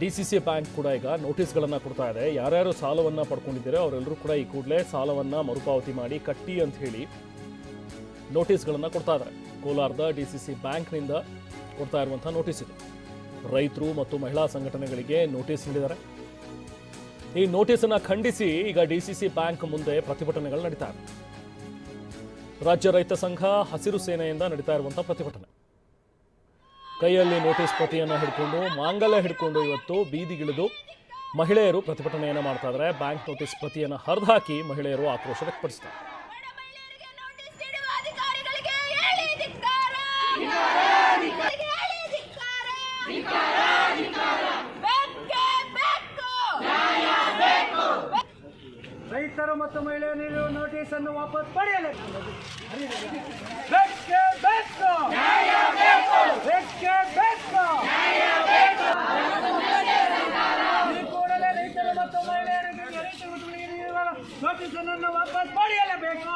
D C C bank ಕೂಡ ಈಗ ನೋಟಿಸ್ಗಳನ್ನು ಕೊಡ್ತಾ ಇದೆ. ಯಾರ್ಯಾರು ಸಾಲವನ್ನು ಪಡ್ಕೊಂಡಿದ್ದೀರೋ ಅವರೆಲ್ಲರೂ ಕೂಡ ಈ ಕೂಡಲೇ ಸಾಲವನ್ನು ಮರುಪಾವತಿ ಮಾಡಿ ಕಟ್ಟಿ ಅಂತ ಹೇಳಿ ನೋಟಿಸ್ಗಳನ್ನು ಕೊಡ್ತಾ ಇದ್ದಾರೆ. ಕೋಲಾರದ ಡಿ ಸಿ ಸಿ ಬ್ಯಾಂಕ್ನಿಂದ ಕೊಡ್ತಾ ಇರುವಂಥ ನೋಟಿಸ್ ಇದು. ರೈತರು ಮತ್ತು ಮಹಿಳಾ ಸಂಘಟನೆಗಳಿಗೆ ನೋಟಿಸ್ ನೀಡಿದ್ದಾರೆ. ಈ ನೋಟಿಸನ್ನು ಖಂಡಿಸಿ ಈಗ ಡಿ ಸಿ ಸಿ ಬ್ಯಾಂಕ್ ಮುಂದೆ ಪ್ರತಿಭಟನೆಗಳು ನಡೀತಾ ಇದೆ ರಾಜ್ಯ ರೈತ ಸಂಘ ಹಸಿರು ಸೇನೆಯಿಂದ ನಡೀತಾ ಇರುವಂಥ ಪ್ರತಿಭಟನೆ. ಕೈಯಲ್ಲಿ ನೋಟಿಸ್ ಪ್ರತಿಯನ್ನು ಹಿಡ್ಕೊಂಡು, ಮಾಂಗಲ್ಯ ಹಿಡ್ಕೊಂಡು ಇವತ್ತು ಬೀದಿಗಿಳಿದು ಮಹಿಳೆಯರು ಪ್ರತಿಭಟನೆಯನ್ನು ಮಾಡ್ತಾ ಇದ್ದಾರೆ ಬ್ಯಾಂಕ್ ನೋಟಿಸ್ ಪ್ರತಿಯನ್ನು ಹರಿದಾಕಿ ಮಹಿಳೆಯರು ಆಕ್ರೋಶ ವ್ಯಕ್ತಪಡಿಸ್ತಾರೆ. ರೈತರು ಮತ್ತು ಮಹಿಳೆಯರು ನೋಟಿಸ್ ಅನ್ನು ವಾಪಸ್ ಪಡೆಯಬೇಕು ಬೇಕೇ ಬೇಕು ಬೇಕೇ ಬೇಕು ಈ ಕೂಡಲೇ ರೈತರು ಮತ್ತು ಮಹಿಳೆಯರಿಗೆ ರೈತ ಮಹಿಳೆಯರಿಗೆ ನೀಡುವ ನೋಟಿಸ್ ಅನ್ನು ವಾಪಸ್ ಪಡೆಯಲೇಬೇಕು.